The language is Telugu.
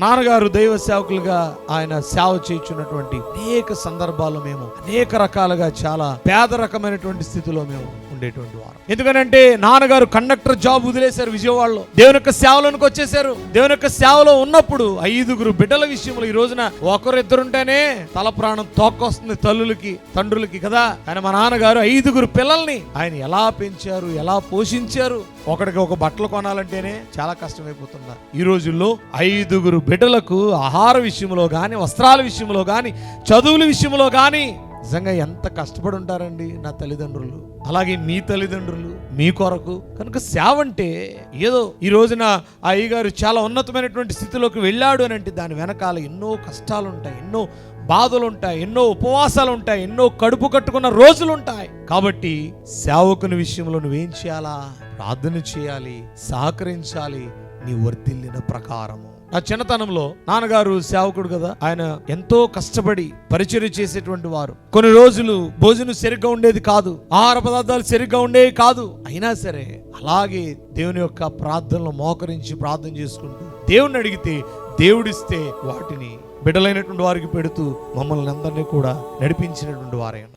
నాన్నగారు దైవ సేవకులుగా ఆయన సేవ చేయించున్నటువంటి అనేక సందర్భాల్లో మేము అనేక రకాలుగా చాలా పేదరకమైనటువంటి స్థితిలో మేము ఉండేటువంటి వారు. ఎందుకనంటే నాన్నగారు కండక్టర్ జాబ్ వదిలేశారు విజయవాడలో. దేవుని యొక్క సేవలోనికి వచ్చేసారు దేవుని యొక్క సేవలో ఉన్నప్పుడు ఐదుగురు బిడ్డల విషయంలో ఈ రోజున ఒకరిద్దరుంటేనే తల ప్రాణం తోకొస్తుంది తల్లులకి తండ్రులకి కదా? ఆయన మా నాన్నగారు ఐదుగురు పిల్లల్ని ఆయన ఎలా పెంచారు ఎలా పోషించారు? ఒకడికి ఒక బట్టలు కొనాలంటేనే చాలా కష్టమైపోతున్నారు ఈ రోజుల్లో ఐదుగురు బిడ్డలకు ఆహార విషయంలో కానీ వస్త్రాల విషయంలో కానీ చదువుల విషయంలో కానీ నిజంగా ఎంత కష్టపడి ఉంటారండి నా తల్లిదండ్రులు. అలాగే మీ తల్లిదండ్రులు మీ కొరకు. కనుక సేవ అంటే ఏదో ఈ రోజున ఆ అయ్యగారు చాలా ఉన్నతమైనటువంటి స్థితిలోకి వెళ్ళాడు అని అంటే దాని వెనకాల ఎన్నో కష్టాలు ఉంటాయి ఎన్నో బాధలు ఉంటాయి ఎన్నో ఉపవాసాలు ఉంటాయి ఎన్నో కడుపు కట్టుకున్న రోజులు ఉంటాయి కాబట్టి సేవకుని విషయంలో నువ్వేం చేయాలా? ప్రార్థన చేయాలి సహకరించాలి నీ వర్ధిల్లిన ప్రకారము. నా చిన్నతనంలో నాన్నగారు సేవకుడు కదా ఆయన ఎంతో కష్టపడి పరిచర్య చేసేటువంటి వారు. కొన్ని రోజులు భోజనం సరిగ్గా ఉండేది కాదు ఆహార పదార్థాలు సరిగ్గా ఉండేవి కాదు. అయినా సరే అలాగే దేవుని యొక్క ప్రార్థనలో మోకరించి ప్రార్థన చేసుకుంటూ దేవుణ్ణి అడిగితే దేవుడిస్తే వాటిని బిడ్డలైనటువంటి వారికి పెడుతూ మమ్మల్ని అందరినీ కూడా నడిపించినటువంటి వారే